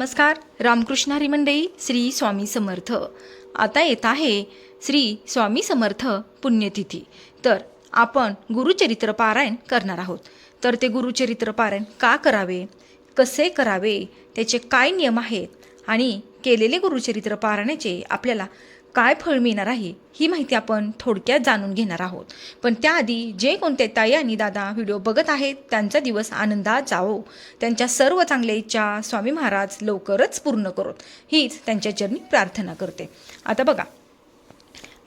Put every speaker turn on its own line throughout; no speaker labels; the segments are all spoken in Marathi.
नमस्कार रामकृष्णारी मंडळी श्री स्वामी समर्थ. आता येत आहे श्री स्वामी समर्थ पुण्यतिथी. तर आपण गुरुचरित्र पारायण करणार आहोत. तर ते गुरुचरित्र पारायण का करावे? कसे करावे? त्याचे काय नियम आहेत? आणि केलेले गुरुचरित्र पारायणाचे आपल्याला काय फळ मिळणार आहे ही माहिती आपण थोडक्यात जाणून घेणार आहोत. पण त्याआधी जे कोणते ताई आणि दादा व्हिडिओ बघत आहेत त्यांचा दिवस आनंदात जावो. त्यांच्या सर्व चांगल्या इच्छा स्वामी महाराज लवकरच पूर्ण करोत. हीच त्यांच्या चरणी प्रार्थना करते. आता बघा.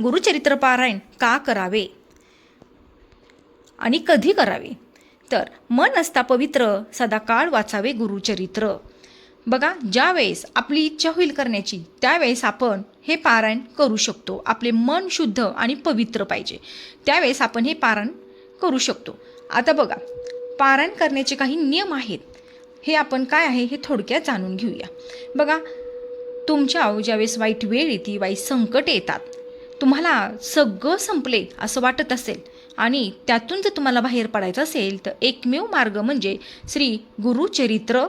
गुरुचरित्र पारायण का करावे? आणि कधी करावे? तर मन असता पवित्र सदाकाळ वाचावे गुरुचरित्र. बघा ज्यावेळेस आपली इच्छा होईल करण्याची त्यावेळेस आपण हे पारायण करू शकतो. आपले मन शुद्ध आणि पवित्र पाहिजे. त्यावेळेस आपण हे पारायण करू शकतो. आता बघा पारायण करण्याचे काही नियम आहेत. हे आपण काय आहे हे थोडक्यात जाणून घेऊया. बघा तुमच्या ज्यावेळेस वाईट वेळ येते वाईट संकट येतात तुम्हाला सगळं संपले असं वाटत असेल आणि त्यातून जर तुम्हाला बाहेर पडायचं असेल तर एकमेव मार्ग म्हणजे श्री गुरुचरित्र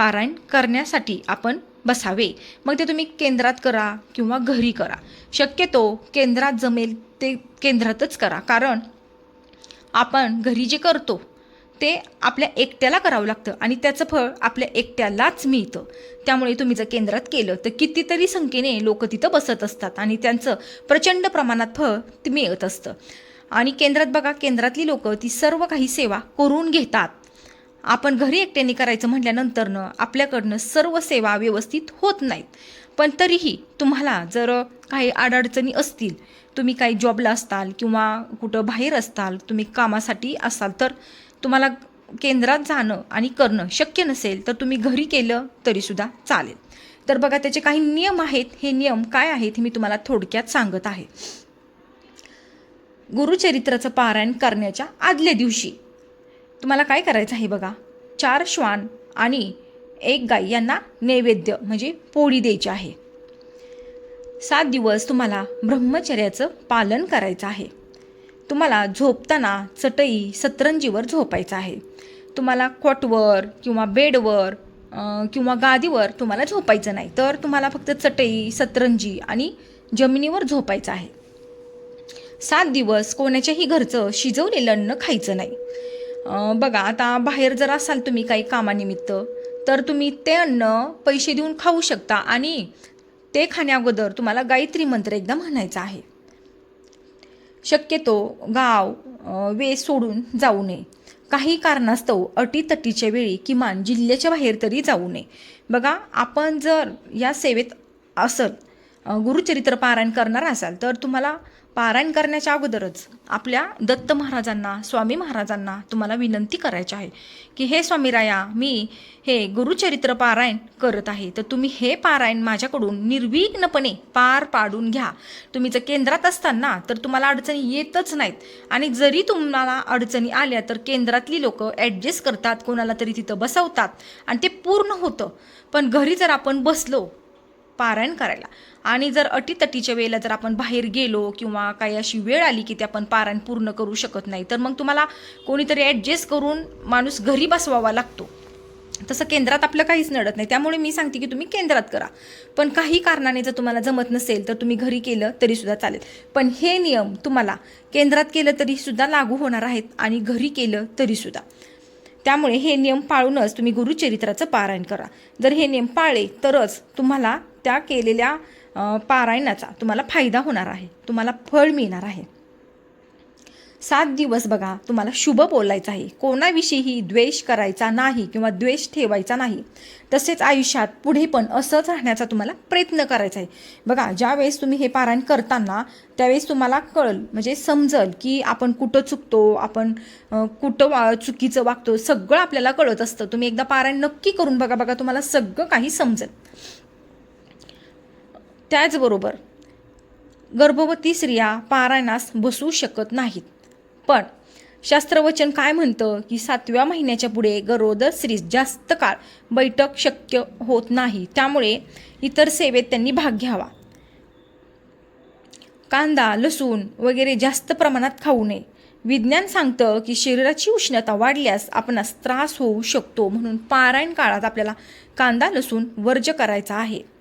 पारायण करण्यासाठी आपण बसावे. मग ते तुम्ही केंद्रात करा किंवा घरी करा. शक्यतो केंद्रात जमेल ते केंद्रातच करा. कारण आपण घरी जे करतो ते आपल्या एकट्याला करावं लागतं आणि त्याचं फळ आपल्या एकट्यालाच मिळतं. त्यामुळे तुम्ही जर केंद्रात केलं तर कितीतरी संख्येने लोक तिथं बसत असतात आणि त्यांचं प्रचंड प्रमाणात फळ ते मिळत असतं. आणि केंद्रात बघा केंद्रातली लोक ती सर्व काही सेवा करून घेतात. आपण घरी एकट्याने करायचं म्हटल्यानंतरनं आपल्याकडनं सर्व सेवा व्यवस्थित होत नाहीत. पण तरीही तुम्हाला जर काही अडचणी असतील तुम्ही काही जॉबला असताल किंवा कुठं बाहेर असताल तुम्ही कामासाठी असाल तर तुम्हाला केंद्रात जाणं आणि करणं शक्य नसेल तर तुम्ही घरी केलं तरीसुद्धा चालेल. तर बघा त्याचे काही नियम आहेत. हे नियम काय आहेत हे मी तुम्हाला थोडक्यात सांगत आहे. गुरुचरित्राचं पारायण करण्याच्या आदल्या दिवशी तुम्हाला काय करायचं आहे बघा? चार श्वान आणि एक गाय यांना नैवेद्य म्हणजे पोळी द्यायची आहे. सात दिवस तुम्हाला ब्रह्मचर्याचं पालन करायचं आहे. तुम्हाला झोपताना चटई सतरंजीवर झोपायचं आहे. तुम्हाला कॉटवर किंवा बेडवर किंवा गादीवर तुम्हाला झोपायचं नाही. तर तुम्हाला फक्त चटई सतरंजी आणि जमिनीवर झोपायचं आहे. सात दिवस कोणाच्याही घरचं शिजवलेलं अन्न खायचं नाही. बघा आता बाहेर जर असाल तुम्ही काही कामानिमित्त तर तुम्ही ते अन्न पैसे देऊन खाऊ शकता आणि ते खाण्याअगोदर तुम्हाला गायत्री मंत्र एकदा म्हणायचा आहे. शक्यतो गाव वे सोडून जाऊ नये. काही कारणास्तव अटीतटीच्या वेळी किमान जिल्ह्याच्या बाहेर तरी जाऊ नये. बघा आपण जर या सेवेत असत गुरुचरित्र पारायण करणार असाल तर तुम्हाला पारायण करण्याच्या अगोदरच आपल्या दत्त महाराजांना स्वामी महाराजांना तुम्हाला विनंती करायची आहे की हे स्वामीराया मी हे गुरुचरित्र पारायण करत आहे तर तुम्ही हे पारायण माझ्याकडून निर्विघ्नपणे पार पाडून घ्या. तुम्ही जर केंद्रात असताना तर तुम्हाला अडचणी येतच नाहीत. आणि जरी तुम्हाला अडचणी आल्या तर केंद्रातली लोक ॲडजस्ट करतात कोणाला तरी तिथं बसवतात आणि ते पूर्ण होतं. पण घरी जर आपण बसलो पारायण करायला. आणि जर अटीतटीच्या वेळेला जर आपण बाहेर गेलो किंवा काही अशी वेळ आली की ते आपण पारायण पूर्ण करू शकत नाही तर मग तुम्हाला कोणीतरी ॲडजस्ट करून माणूस घरी बसवावा लागतो. तसं केंद्रात आपलं काहीच नडत नाही. त्यामुळे मी सांगते की तुम्ही केंद्रात करा. पण काही कारणाने जर तुम्हाला जमत नसेल तर तुम्ही घरी केलं तरीसुद्धा चालेल. पण हे नियम तुम्हाला केंद्रात केलं तरीसुद्धा लागू होणार आहेत आणि घरी केलं तरीसुद्धा त्यामुळे हे नियम पाळूनच तुम्ही गुरुचरित्राचं पारायण करा. जर हे नियम पाळले तरच तुम्हाला त्या केलेल्या पारायणाचा तुम्हाला फायदा होणार आहे. तुम्हाला फळ मिळणार आहे. सात दिवस बघा तुम्हाला शुभ बोलायचं आहे. कोणाविषयीही द्वेष करायचा नाही किंवा द्वेष ठेवायचा नाही. तसेच आयुष्यात पुढे पण असंच राहण्याचा तुम्हाला प्रयत्न करायचा आहे. बघा ज्यावेळेस तुम्ही हे पारायण करताना त्यावेळेस तुम्हाला कळल म्हणजे समजल की आपण कुठं चुकतो आपण कुठं वा चुकीचं वागतो सगळं आपल्याला कळत असतं. तुम्ही एकदा पारायण नक्की करून बघा बघा तुम्हाला सगळं काही समजेल. त्याचबरोबर गर्भवती स्त्रिया पारायणास बसू शकत नाहीत. पण शास्त्रवचन काय म्हणतं? की सातव्या महिन्याच्या पुढे गरोदर स्त्रीस जास्त काळ बैठक शक्य होत नाही. त्यामुळे इतर सेवेत त्यांनी भाग घ्यावा. कांदा लसूण वगैरे जास्त प्रमाणात खाऊ नये. विज्ञान सांगतं की शरीराची उष्णता वाढल्यास आपणास त्रास होऊ शकतो म्हणून पारायण काळात आपल्याला कांदा लसूण वर्ज करायचा आहे.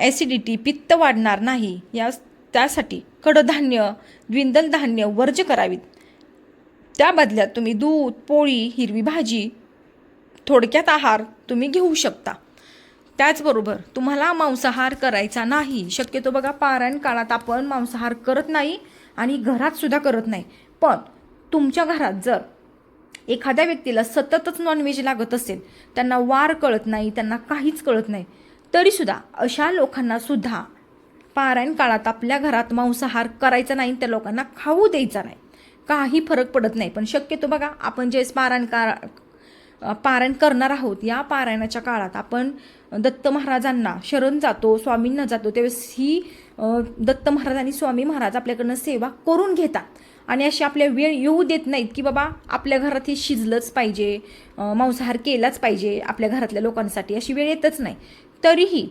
ॲसिडिटी पित्त वाढणार नाही. या त्यासाठी कडधान्य द्विंदल धान्य वर्ज करावीत. त्या बदल्यात तुम्ही दूध पोळी हिरवी भाजी थोडक्यात आहार तुम्ही घेऊ शकता. त्याचबरोबर तुम्हाला मांसाहार करायचा नाही. शक्यतो बघा पारायण काळात आपण मांसाहार करत नाही आणि घरातसुद्धा करत नाही. पण तुमच्या घरात जर एखाद्या व्यक्तीला सततच नॉनव्हेज लागत असेल त्यांना वार कळत नाही त्यांना काहीच कळत नाही तरीसुद्धा अशा लोकांना सुद्धा पारायण काळात आपल्या घरात मांसाहार करायचा नाही त्या लोकांना खाऊ द्यायचा नाही. काही फरक पडत नाही. पण शक्यतो बघा आपण जे पारायण का पारायण करणार आहोत या पारायणाच्या काळात आपण दत्त महाराजांना शरण जातो स्वामींना जातो त्यावेळेस ही दत्त महाराज आणि स्वामी महाराज आपल्याकडनं सेवा करून घेतात. आणि अशी आपल्या वेळ येऊ देत नाहीत की बाबा आपल्या घरात हे शिजलंच पाहिजे मांसाहार केलाच पाहिजे आपल्या घरातल्या लोकांसाठी अशी वेळ येतच नाही. तरीही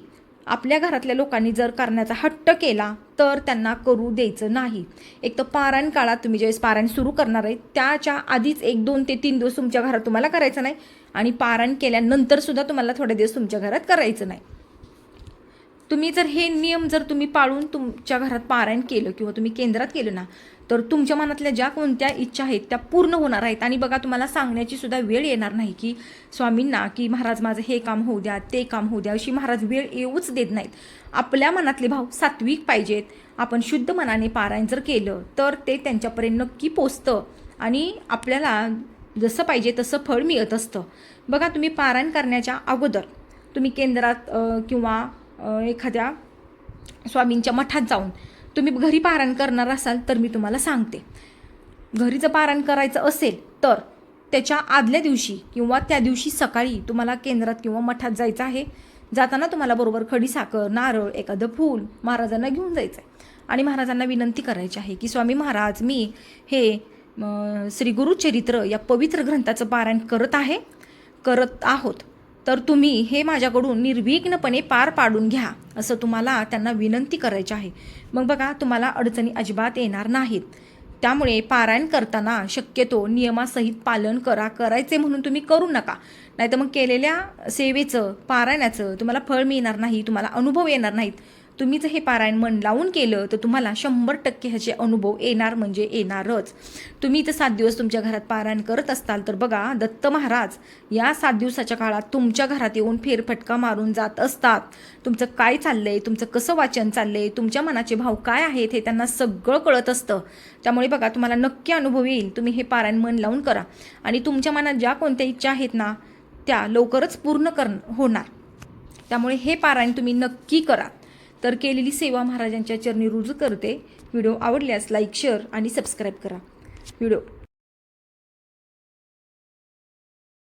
आपल्या घरातल्या लोकांनी जर करण्याचा हट्ट केला तर त्यांना करू द्यायचं नाही. एक तर पारायण काळात तुम्ही ज्यावेळेस पारायण सुरू करणार आहे त्याच्या आधीच एक दोन ते तीन दिवस तुमच्या घरात तुम्हाला करायचं नाही आणि पारायण केल्यानंतर सुद्धा तुम्हाला थोडे दिवस तुमच्या घरात करायचं नाही. तुम्ही जर हे नियम जर तुम्ही पाळून तुमच्या घरात पारायण केलं किंवा तुम्ही केंद्रात केलं ना तर तुमच्या मनातल्या ज्या कोणत्या इच्छा आहेत त्या पूर्ण होणार आहेत. आणि बघा तुम्हाला सांगण्याची सुद्धा वेळ येणार नाही की स्वामींना की महाराज माझं हे काम होऊ द्या ते काम होऊ द्या. अशी महाराज वेळ येऊच देत नाहीत. आपल्या मनातले भाव सात्विक पाहिजेत. आपण शुद्ध मनाने पारायण जर केलं तर ते त्यांच्यापर्यंत नक्की पोचतं. आणि आपल्याला जसं पाहिजे तसं फळ मिळत असतं. बघा तुम्ही पारायण करण्याच्या अगोदर तुम्ही केंद्रात किंवा एखाद्या स्वामींच्या मठात जाऊन तुम्ही घरी पारायण करणार असाल तर मी तुम्हाला सांगते. घरी जर पारायण करायचं असेल तर त्याच्या आदल्या दिवशी किंवा त्या दिवशी सकाळी तुम्हाला केंद्रात किंवा मठात जायचं आहे. जाताना तुम्हाला बरोबर खडी साखर नारळ एखादं फूल महाराजांना घेऊन जायचं आहे आणि महाराजांना विनंती करायची आहे की स्वामी महाराज मी हे अं, श्री गुरुचरित्र या पवित्र ग्रंथाचं पारायण करत आहे करत आहोत. तर तुम्ही हे माझ्याकडून निर्विघ्नपणे पार पाडून घ्या असं तुम्हाला त्यांना विनंती करायची आहे. मग बघा तुम्हाला अडचणी अजिबात येणार नाहीत. त्यामुळे पारायण करताना शक्यतो नियमासहित पालन करा करायचे म्हणून तुम्ही करू नका. नाहीतर मग केलेल्या सेवेचं पारायणाचं तुम्हाला फळ मिळणार नाही तुम्हाला अनुभव येणार नाहीत. तुम्ही जर हे पारायण मन लावून केलं तर तुम्हाला शंभर टक्के ह्याचे अनुभव येणार म्हणजे येणारच. तुम्ही तर सात दिवस तुमच्या घरात पारायण करत असताल तर बघा दत्त महाराज या सात दिवसाच्या काळात तुमच्या घरात येऊन फेरफटका मारून जात असतात. तुमचं काय चाललंय? तुमचं कसं वाचन चाललंय? तुमच्या मनाचे भाव काय आहेत? हे त्यांना सगळं कळत असतं. त्यामुळे बघा तुम्हाला नक्की अनुभव येईल. तुम्ही हे पारायण मन लावून करा. आणि तुमच्या मनात ज्या कोणत्या इच्छा आहेत ना त्या लवकरच पूर्ण कर होणार. त्यामुळे हे पारायण तुम्ही नक्की करा. तर केलेली सेवा महाराजांच्या चरणी रुजू करते. व्हिडिओ आवडल्यास लाईक शेअर आणि सबस्क्राईब करा. व्हिडिओ